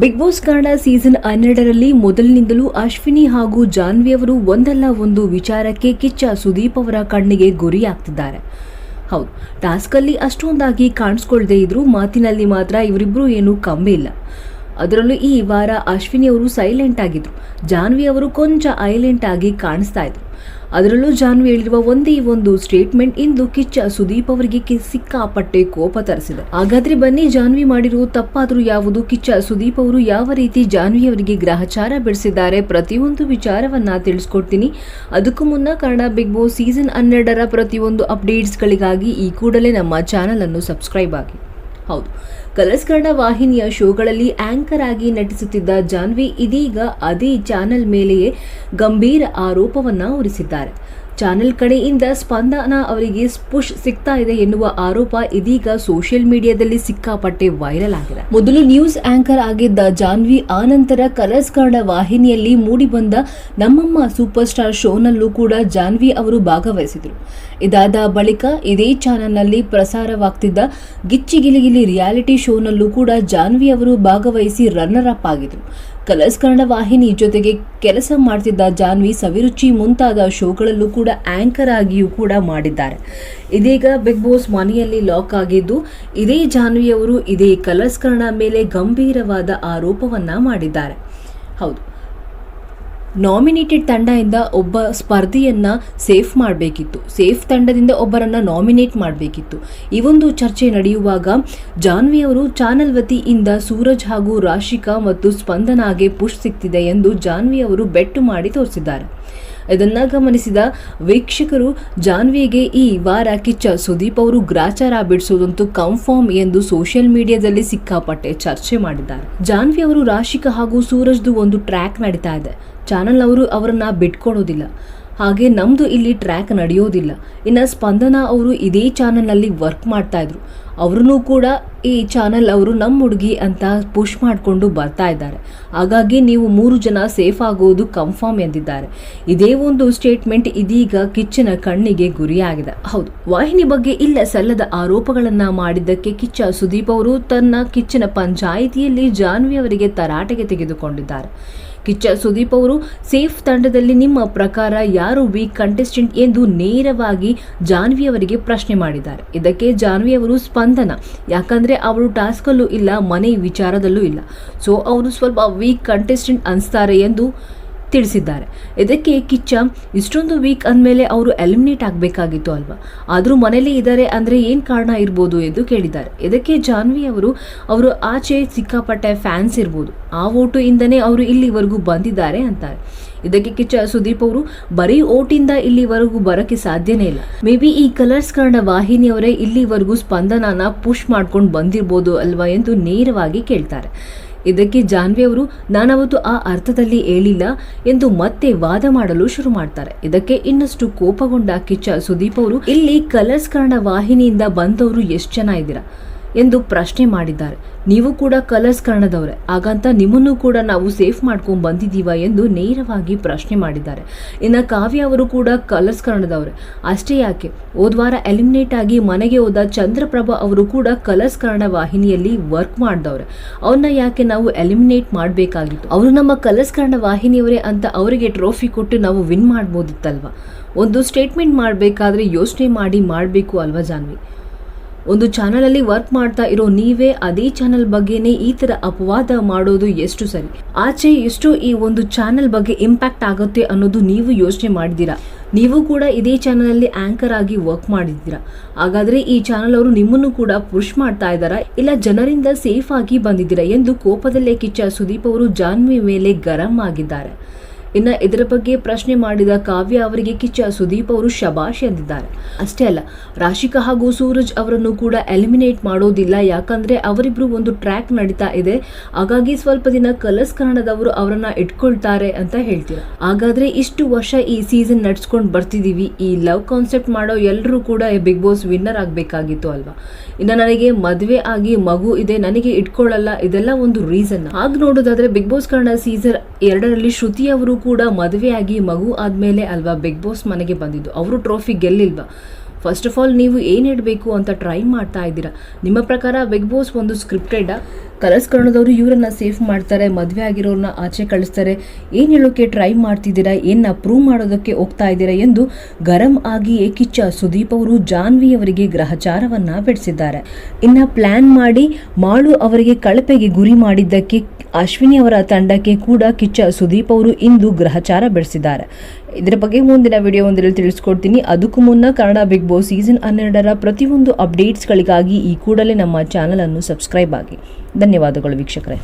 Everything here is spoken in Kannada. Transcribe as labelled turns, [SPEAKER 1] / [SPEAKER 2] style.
[SPEAKER 1] ಬಿಗ್ ಬಾಸ್ ಕನ್ನಡ ಸೀಸನ್ ಹನ್ನೆರಡರಲ್ಲಿ ಮೊದಲಿನಿಂದಲೂ ಅಶ್ವಿನಿ ಹಾಗೂ ಜಾನ್ವಿ ಅವರು ಒಂದಲ್ಲ ಒಂದು ವಿಚಾರಕ್ಕೆ ಕಿಚ್ಚ ಸುದೀಪ್ ಅವರ ಕಣ್ಣಿಗೆ ಗುರಿಯಾಗ್ತಿದ್ದಾರೆ ಹೌದು, ಟಾಸ್ಕಲ್ಲಿ ಅಷ್ಟೊಂದಾಗಿ ಕಾಣಿಸ್ಕೊಳ್ದೇ ಇದ್ರು ಮಾತಿನಲ್ಲಿ ಮಾತ್ರ ಇವರಿಬ್ಬರೂ ಏನೂ ಕಮ್ಮಿ ಇಲ್ಲ. ಅದರಲ್ಲೂ ಈ ವಾರ ಅಶ್ವಿನಿ ಅವರು ಸೈಲೆಂಟ್ ಆಗಿದ್ರು. ಜಾನ್ವಿ ಅವರು ಕೊಂಚ ಐಲೆಂಟ್ ಆಗಿ ಕಾಣಿಸ್ತಾ ಇದ್ರು. ಅದರಲ್ಲೂ ಜಾನ್ವಿ ಹೇಳಿರುವ ಒಂದೇ ಒಂದು ಸ್ಟೇಟ್ಮೆಂಟ್ ಇಂದು ಕಿಚ್ಚ ಸುದೀಪ್ ಅವರಿಗೆ ಸಿಕ್ಕಾಪಟ್ಟೆ ಕೋಪ ತರಿಸಿದೆ. ಹಾಗಾದ್ರೆ ಬನ್ನಿ ಜಾನ್ವಿ ಮಾಡಿರುವ ತಪ್ಪಾದರೂ ಯಾವುದು? ಕಿಚ್ಚ ಸುದೀಪ್ ಅವರು ಯಾವ ರೀತಿ ಜಾನ್ವಿ ಅವರಿಗೆ ಗ್ರಹಚಾರ ಬಿಡಿಸಿದ್ದಾರೆ ಪ್ರತಿಯೊಂದು ವಿಚಾರವನ್ನ ತಿಳಿಸ್ಕೊಡ್ತೀನಿ. ಅದಕ್ಕೂ ಮುನ್ನ ಕನ್ನಡ ಬಿಗ್ ಬಾಸ್ ಸೀಸನ್ ಹನ್ನೆರಡರ ಪ್ರತಿಯೊಂದು ಅಪ್ಡೇಟ್ಸ್ಗಳಿಗಾಗಿ ಈ ಕೂಡಲೇ ನಮ್ಮ ಚಾನಲ್ ಅನ್ನು ಸಬ್ಸ್ಕ್ರೈಬ್ ಆಗಿ. ಹೌದು. ಕಲರ್ಸ್ ಕನ್ನಡ ವಾಹಿನಿಯ ಶೋಗಳಲ್ಲಿ ಆಂಕರ್ ಆಗಿ ನಟಿಸುತ್ತಿದ್ದ ಜಾನ್ವಿ ಇದೀಗ ಅದೇ ಚಾನೆಲ್ ಮೇಲೆಯೇ ಗಂಭೀರ ಆರೋಪವನ್ನ ಹೊರಿಸಿದ್ದಾರೆ. ಚಾನೆಲ್ ಕಡೆಯಿಂದ ಸ್ಪಂದನ ಅವರಿಗೆ ಪುಷ್ ಸಿಗ್ತಾ ಇದೆ ಎನ್ನುವ ಆರೋಪ ಇದೀಗ ಸೋಷಿಯಲ್ ಮೀಡಿಯಾದಲ್ಲಿ ಸಿಕ್ಕಾಪಟ್ಟೆ ವೈರಲ್ ಆಗಿದೆ. ಮೊದಲು ನ್ಯೂಸ್ ಆಂಕರ್ ಆಗಿದ್ದ ಜಾನ್ವಿ, ಆನಂತರ ಕಲರ್ಸ್ ಕನ್ನಡ ವಾಹಿನಿಯಲ್ಲಿ ಮೂಡಿಬಂದ ನಮ್ಮಮ್ಮ ಸೂಪರ್ ಸ್ಟಾರ್ ಶೋನಲ್ಲೂ ಕೂಡ ಜಾನ್ವಿ ಅವರು ಭಾಗವಹಿಸಿದರು. ಇದಾದ ಬಳಿಕ ಇದೇ ಚಾನೆಲ್ನಲ್ಲಿ ಪ್ರಸಾರವಾಗ್ತಿದ್ದ ಗಿಚ್ಚಿಗಿಲಿಗಿಲಿ ರಿಯಾಲಿಟಿ ಶೋನಲ್ಲೂ ಕೂಡ ಜಾನ್ವಿ ಅವರು ಭಾಗವಹಿಸಿ ರನ್ನರ್ ಅಪ್ ಆಗಿದ್ರು. ಕಲರ್ಸ್ ಕನ್ನಡ ವಾಹಿನಿ ಜೊತೆಗೆ ಕೆಲಸ ಮಾಡ್ತಿದ್ದ ಜಾನ್ವಿ ಸವಿರುಚಿ ಮುಂತಾದ ಶೋಗಳಲ್ಲೂ ಕೂಡ ಆಂಕರ್ ಆಗಿಯೂ ಕೂಡ ಮಾಡಿದ್ದಾರೆ. ಇದೀಗ ಬಿಗ್ ಬಾಸ್ ಮನೆಯಲ್ಲಿ ಲಾಕ್ ಆಗಿದ್ದು, ಇದೇ ಜಾನ್ವಿಯವರು ಇದೇ ಕಲರ್ಸ್ ಕನ್ನಡ ಮೇಲೆ ಗಂಭೀರವಾದ ಆರೋಪವನ್ನ ಮಾಡಿದ್ದಾರೆ. ಹೌದು. ನಾಮಿನೇಟೆಡ್ ತಂಡದಿಂದ ಒಬ್ಬ ಸ್ಪರ್ಧಿಯನ್ನ ಸೇಫ್ ಮಾಡಬೇಕಿತ್ತು. ಸೇಫ್ ತಂಡದಿಂದ ಒಬ್ಬರನ್ನ ನಾಮಿನೇಟ್ ಮಾಡಬೇಕಿತ್ತು. ಈ ಒಂದು ಚರ್ಚೆ ನಡೆಯುವಾಗ ಜಾನ್ವಿ ಅವರು ಚಾನಲ್ ವತಿಯಿಂದ ಸೂರಜ್ ಹಾಗೂ ರಾಶಿಕಾ ಮತ್ತು ಸ್ಪಂದನಾಗೆ ಪುಷ್ ಸಿಗ್ತಿದೆ ಎಂದು ಜಾನ್ವಿ ಅವರು ಬೆಟ್ಟು ಮಾಡಿ ತೋರಿಸಿದ್ದಾರೆ. ಇದನ್ನ ಗಮನಿಸಿದ ವೀಕ್ಷಕರು, ಜಾನ್ವಿಗೆ ಈ ವಾರ ಕಿಚ್ಚ ಸುದೀಪ್ ಅವರು ಗ್ರಾಚಾರ ಬಿಡಿಸೋದಂತೂ ಕನ್ಫರ್ಮ್ ಎಂದು ಸೋಷಿಯಲ್ ಮೀಡಿಯಾದಲ್ಲಿ ಸಿಕ್ಕಾಪಟ್ಟೆ ಚರ್ಚೆ ಮಾಡಿದ್ದಾರೆ. ಜಾನ್ವಿ ಅವರು ರಾಶಿಕಾ ಹಾಗೂ ಸೂರಜ್ದು ಒಂದು ಟ್ರ್ಯಾಕ್ ನಡೀತಾ ಇದೆ. ಚಾನಲ್ ಅವರು ಅವರನ್ನ ಬಿಟ್ಕೊಡೋದಿಲ್ಲ. ಹಾಗೆ ನಮ್ದು ಇಲ್ಲಿ ಟ್ರ್ಯಾಕ್ ನಡೆಯೋದಿಲ್ಲ. ಇನ್ನು ಸ್ಪಂದನ ಅವರು ಇದೇ ಚಾನಲ್ನಲ್ಲಿ ವರ್ಕ್ ಮಾಡ್ತಾ ಇದ್ರು. ಅವ್ರೂ ಕೂಡ ಈ ಚಾನಲ್ ಅವರು ನಮ್ಮ ಹುಡುಗಿ ಅಂತ ಪುಷ್ ಮಾಡಿಕೊಂಡು ಬರ್ತಾ ಇದ್ದಾರೆ. ಹಾಗಾಗಿ ನೀವು ಮೂರು ಜನ ಸೇಫ್ ಆಗೋದು ಕನ್ಫರ್ಮ್ ಎಂದಿದ್ದಾರೆ. ಇದೇ ಒಂದು ಸ್ಟೇಟ್ಮೆಂಟ್ ಇದೀಗ ಕಿಚ್ಚನ ಕಣ್ಣಿಗೆ ಗುರಿಯಾಗಿದೆ ಹೌದು, ವಾಹಿನಿ ಬಗ್ಗೆ ಇಲ್ಲ ಸಲ್ಲದ ಆರೋಪಗಳನ್ನು ಮಾಡಿದ್ದಕ್ಕೆ ಕಿಚ್ಚ ಸುದೀಪ್ ಅವರು ತನ್ನ ಕಿಚ್ಚನ ಪಂಚಾಯಿತಿಯಲ್ಲಿ ಜಾನ್ವಿ ಅವರಿಗೆ ತರಾಟೆಗೆ ತೆಗೆದುಕೊಂಡಿದ್ದಾರೆ. ಕಿಚ್ಚ ಸುದೀಪ್ ಅವರು, ಸೇಫ್ ತಂಡದಲ್ಲಿ ನಿಮ್ಮ ಪ್ರಕಾರ ಯಾರು ವೀಕ್ ಕಂಟೆಸ್ಟೆಂಟ್ ಎಂದು ನೇರವಾಗಿ ಜಾನ್ವಿ ಅವರಿಗೆ ಪ್ರಶ್ನೆ ಮಾಡಿದ್ದಾರೆ. ಇದಕ್ಕೆ ಜಾನ್ವಿ ಅವರು ಸ್ಪಂದನ. ಯಾಕಂದ್ರೆ ಅವರು ಟಾಸ್ಕಲ್ಲೂ ಇಲ್ಲ, ಮನೆ ವಿಚಾರದಲ್ಲೂ ಇಲ್ಲ. ಸೊ ಅವರು ಸ್ವಲ್ಪ ವೀಕ್ ಕಂಟೆಸ್ಟೆಂಟ್ ಅನಿಸ್ತಾರೆ ಎಂದು ತಿಳಿಸಿದ್ದಾರೆ. ಇದಕ್ಕೆ ಕಿಚ್ಚ ಇಷ್ಟೊಂದು ವೀಕ್ ಅಂದಮೇಲೆ ಅವರು ಎಲಿಮಿನೇಟ್ ಆಗಬೇಕಾಗಿತ್ತು ಅಲ್ವಾ? ಆದರೂ ಮನೇಲಿ ಇದ್ದಾರೆ ಅಂದರೆ ಏನು ಕಾರಣ ಇರ್ಬೋದು ಎಂದು ಕೇಳಿದ್ದಾರೆ. ಇದಕ್ಕೆ ಜಾನ್ವಿ ಅವರು ಅವರು ಆಚೆ ಸಿಕ್ಕಾಪಟ್ಟೆ ಫ್ಯಾನ್ಸ್ ಇರ್ಬೋದು. ಆ ಓಟು ಇಂದನೇ ಅವರು ಇಲ್ಲಿವರೆಗೂ ಬಂದಿದ್ದಾರೆ ಅಂತಾರೆ. ಇದಕ್ಕೆ ಕಿಚ್ಚ ಸುದೀಪ್ ಅವರು, ಬರೀ ಓಟಿಂದ ಇಲ್ಲಿವರೆಗೂ ಬರೋಕ್ಕೆ ಸಾಧ್ಯನೇ ಇಲ್ಲ. ಮೇ ಬಿ ಈ ಕಲರ್ಸ್ ಕನ್ನಡ ವಾಹಿನಿಯವರೇ ಇಲ್ಲಿವರೆಗೂ ಸ್ಪಂದನಾನ ಪುಷ್ ಮಾಡ್ಕೊಂಡು ಬಂದಿರ್ಬೋದು ಅಲ್ವಾ ಎಂದು ನೇರವಾಗಿ ಕೇಳ್ತಾರೆ. ಇದಕ್ಕೆ ಜಾನ್ವಿ ಅವರು, ನಾನವತ್ತು ಆ ಅರ್ಥದಲ್ಲಿ ಹೇಳಿಲ್ಲ ಎಂದು ಮತ್ತೆ ವಾದ ಮಾಡಲು ಶುರು ಮಾಡ್ತಾರೆ. ಇದಕ್ಕೆ ಇನ್ನಷ್ಟು ಕೋಪಗೊಂಡ ಕಿಚ್ಚ ಸುದೀಪ್ ಅವರು, ಇಲ್ಲಿ ಕಲರ್ಸ್ ಕನ್ನಡ ವಾಹಿನಿಯಿಂದ ಬಂದವರು ಎಷ್ಟು ಜನ ಇದ್ದೀರಾ? ಎಂದು ಪ್ರಶ್ನೆ ಮಾಡಿದ್ದಾರೆ. ನೀವು ಕೂಡ ಕಲರ್ಸ್ ಕನ್ನಡದವರೇ ಹಾಗಂತ ನಿಮ್ಮನ್ನು ಕೂಡ ನಾವು ಸೇಫ್ ಮಾಡ್ಕೊಂಡು ಬಂದಿದ್ದೀವ ಎಂದು ನೇರವಾಗಿ ಪ್ರಶ್ನೆ ಮಾಡಿದ್ದಾರೆ. ಇನ್ನು ಕಾವ್ಯ ಅವರು ಕೂಡ ಕಲರ್ಸ್ ಕನ್ನಡದವರೇ ಅಷ್ಟೇ ಯಾಕೆ? ಹೋದ್ವಾರ ಎಲಿಮಿನೇಟ್ ಆಗಿ ಮನೆಗೆ ಹೋದ ಚಂದ್ರಪ್ರಭಾ ಅವರು ಕೂಡ ಕಲರ್ಸ್ ಕನ್ನಡ ವಾಹಿನಿಯಲ್ಲಿ ವರ್ಕ್ ಮಾಡಿದವ್ರೆ. ಅವನ್ನ ಯಾಕೆ ನಾವು ಎಲಿಮಿನೇಟ್ ಮಾಡಬೇಕಾಗಿತ್ತು? ಅವರು ನಮ್ಮ ಕಲರ್ಸ್ ಕನ್ನಡ ವಾಹಿನಿಯವರೇ ಅಂತ ಅವರಿಗೆ ಟ್ರೋಫಿ ಕೊಟ್ಟು ನಾವು ವಿನ್ ಮಾಡ್ಬೋದಿತ್ತಲ್ವಾ? ಒಂದು ಸ್ಟೇಟ್ಮೆಂಟ್ ಮಾಡಬೇಕಾದ್ರೆ ಯೋಚನೆ ಮಾಡಿ ಮಾಡಬೇಕು ಅಲ್ವಾ ಜಾನ್ವಿ? ಒಂದು ಚಾನಲಲ್ಲಿ ವರ್ಕ್ ಮಾಡ್ತಾ ಇರೋ ನೀವೇ ಅದೇ ಚಾನಲ್ ಬಗ್ಗೆನೇ ಈ ತರ ಅಪವಾದ ಮಾಡೋದು ಎಷ್ಟು ಸರಿ? ಆಚೆ ಎಷ್ಟು ಈ ಒಂದು ಚಾನಲ್ ಬಗ್ಗೆ ಇಂಪ್ಯಾಕ್ಟ್ ಆಗುತ್ತೆ ಅನ್ನೋದು ನೀವು ಯೋಚನೆ ಮಾಡಿದ್ದೀರಾ? ನೀವು ಕೂಡ ಇದೇ ಚಾನಲಲ್ಲಿ ಆಂಕರ್ ಆಗಿ ವರ್ಕ್ ಮಾಡಿದ್ದೀರಾ? ಹಾಗಾದ್ರೆ ಈ ಚಾನಲ್ ಅವರು ನಿಮ್ಮನ್ನು ಕೂಡ ಪುಷ್ ಮಾಡ್ತಾ ಇದ್ದಾರಾ? ಇಲ್ಲ ಜನರಿಂದ ಸೇಫ್ ಆಗಿ ಬಂದಿದ್ದೀರಾ ಎಂದು ಕೋಪದಲ್ಲೇ ಕಿಚ್ಚ ಸುದೀಪ್ ಅವರು ಜಾನ್ವಿ ಮೇಲೆ ಗರಂ ಆಗಿದ್ದಾರೆ. ಇನ್ನು ಇದರ ಬಗ್ಗೆ ಪ್ರಶ್ನೆ ಮಾಡಿದ ಕಾವ್ಯ ಅವರಿಗೆ ಕಿಚ್ಚ ಸುದೀಪ್ ಅವರು ಶಬಾಷ್ ಎಂದಿದ್ದಾರೆ. ಅಷ್ಟೇ ಅಲ್ಲ, ರಾಶಿಕಾ ಹಾಗೂ ಸೂರಜ್ ಅವರನ್ನು ಕೂಡ ಎಲಿಮಿನೇಟ್ ಮಾಡೋದಿಲ್ಲ, ಯಾಕಂದ್ರೆ ಅವರಿಬ್ರು ಒಂದು ಟ್ರ್ಯಾಕ್ ನಡೀತಾ ಇದೆ. ಹಾಗಾಗಿ ಸ್ವಲ್ಪ ದಿನ ಕಲರ್ಸ್ ಕನ್ನಡದವರು ಅವರನ್ನ ಇಟ್ಕೊಳ್ತಾರೆ ಅಂತ ಹೇಳ್ತೀವಿ ಹಾಗಾದ್ರೆ ಇಷ್ಟು ವರ್ಷ ಈ ಸೀಸನ್ ನಡ್ಸ್ಕೊಂಡು ಬರ್ತಿದೀವಿ. ಈ ಲವ್ ಕಾನ್ಸೆಪ್ಟ್ ಮಾಡೋ ಎಲ್ಲರೂ ಕೂಡ ಬಿಗ್ ಬಾಸ್ ವಿನ್ನರ್ ಆಗಬೇಕಾಗಿತ್ತು ಅಲ್ವಾ? ಇನ್ನು ನನಗೆ ಮದುವೆ ಆಗಿ ಮಗು ಇದೆ, ನನಗೆ ಇಟ್ಕೊಳ್ಳಲ್ಲ ಇದೆಲ್ಲ ಒಂದು ರೀಸನ್ ಆಗ ನೋಡೋದಾದ್ರೆ ಬಿಗ್ ಬಾಸ್ ಕನ್ನಡ ಸೀಸನ್ ಎರಡರಲ್ಲಿ ಶ್ರುತಿ ಅವರು ಕೂಡ ಮದುವೆಯಾಗಿ ಮಗು ಆದಮೇಲೆ ಅಲ್ವಾ ಬಿಗ್ ಬಾಸ್ ಮನೆಗೆ ಬಂದಿದ್ದು? ಅವರು ಟ್ರೋಫಿ ಗೆಲ್ಲಿಲ್ವಾ? ಫಸ್ಟ್ ಆಫ್ ಆಲ್ ನೀವು ಏನು ಇಡಬೇಕು ಅಂತ ಟ್ರೈ ಮಾಡ್ತಾ ಇದ್ದೀರಾ? ನಿಮ್ಮ ಪ್ರಕಾರ ಬಿಗ್ ಬಾಸ್ ಒಂದು ಸ್ಕ್ರಿಪ್ಟೆಡ್ ಕಲರ್ಸ್ ಕನ್ನಡದವರು ಇವರನ್ನ ಸೇಫ್ ಮಾಡ್ತಾರೆ, ಮದುವೆ ಆಗಿರೋರನ್ನ ಆಚೆ ಕಳಿಸ್ತಾರೆ. ಏನು ಹೇಳೋಕ್ಕೆ ಟ್ರೈ ಮಾಡ್ತಿದ್ದೀರಾ? ಏನು ಪ್ರೂವ್ ಮಾಡೋದಕ್ಕೆ ಹೋಗ್ತಾ ಇದ್ದೀರಾ ಎಂದು ಗರಂ ಆಗಿ ಕಿಚ್ಚ ಸುದೀಪ್ ಅವರು ಜಾನ್ವಿ ಅವರಿಗೆ ಗ್ರಹಚಾರವನ್ನ ಬೆಳೆಸಿದ್ದಾರೆ ಇನ್ನು ಪ್ಲಾನ್ ಮಾಡಿ ಮಾಳು ಅವರಿಗೆ ಕಳಪೆಗೆ ಗುರಿ ಮಾಡಿದ್ದಕ್ಕೆ, ಅಶ್ವಿನಿ ಅವರ ತಂಡಕ್ಕೆ ಕೂಡ ಕಿಚ್ಚ ಸುದೀಪ್ ಅವರು ಇಂದು ಗ್ರಹಚಾರ ಬೆಳೆಸಿದ್ದಾರೆ ಇದರ ಬಗ್ಗೆ ಮುಂದಿನ ವಿಡಿಯೋ ಒಂದರಲ್ಲಿ ತಿಳಿಸ್ಕೊಡ್ತೀನಿ. ಅದಕ್ಕೂ ಮುನ್ನ ಕನ್ನಡ ಬಿಗ್ ಬಾಸ್ ಸೀಸನ್ ಹನ್ನೆರಡರ ಪ್ರತಿಯೊಂದು ಅಪ್ಡೇಟ್ಸ್ಗಳಿಗಾಗಿ ಈ ಕೂಡಲೇ ನಮ್ಮ ಚಾನಲ್ ಅನ್ನು ಸಬ್ಸ್ಕ್ರೈಬ್ ಆಗಿ. ಧನ್ಯವಾದಗಳು ವೀಕ್ಷಕರೇ.